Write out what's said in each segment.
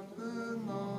くの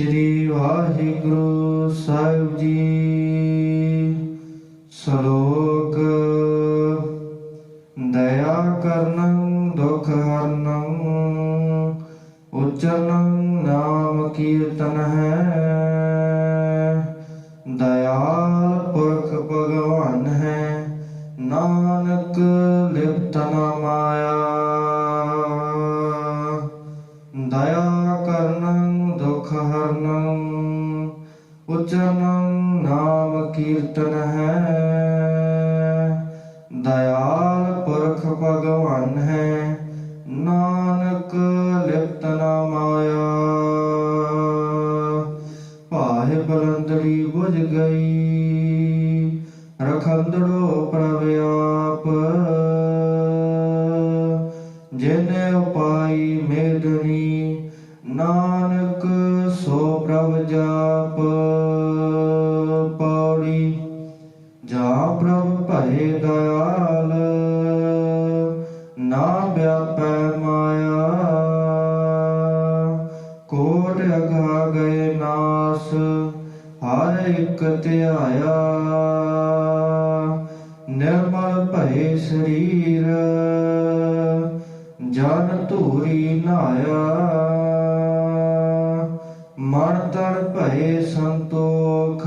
ਸ਼੍ਰੀ ਵਾਹਿਗੁਰੂ ਸਾਹਿਬ ਜੀ। ਸ਼ਲੋਕ ਦਇਆ ਕਰਨੰ ਦੁਖ ਹਰਨੰ ਉਚਰਨੰ ਨਾਮ ਕੀਰਤਨ ਹੈ। ਹਰਨੰ ਉਚਰਨੰ ਨਾਮ ਕੀਰਤਨ ਹੈ ਦਇਆਲ ਪੁਰਖ ਭਗਵਾਨ ਹੈ ਨਾਨਕ ਲਿਪਤ ਨਾ ਮਾਇਆ ਭਾਏ ਬਲੰਦੜੀ ਬੁਝ ਗਈ ਰਖੰਦੜੋ ਪ੍ਰਵਿਆਪ ਆਪ ਜਿਨੇ ਉਪਾਈ ਮੇਦਨੀ ਪ੍ਰਭ ਭਏ ਦਇਆਲ, ਨਾ ਵਿਆਪੈ ਮਾਇਆ। ਕੋਟ ਅਗਾ ਗਏ ਨਾਸ, ਹਰ ਇੱਕ ਧਿਆਇਆ। ਨਿਰਮਲ ਭਏ ਸਰੀਰ, ਜਨ ਧੂਰੀ ਨਾਇਆ। ਮਨ ਤਨ ਭਏ ਸੰਤੋਖ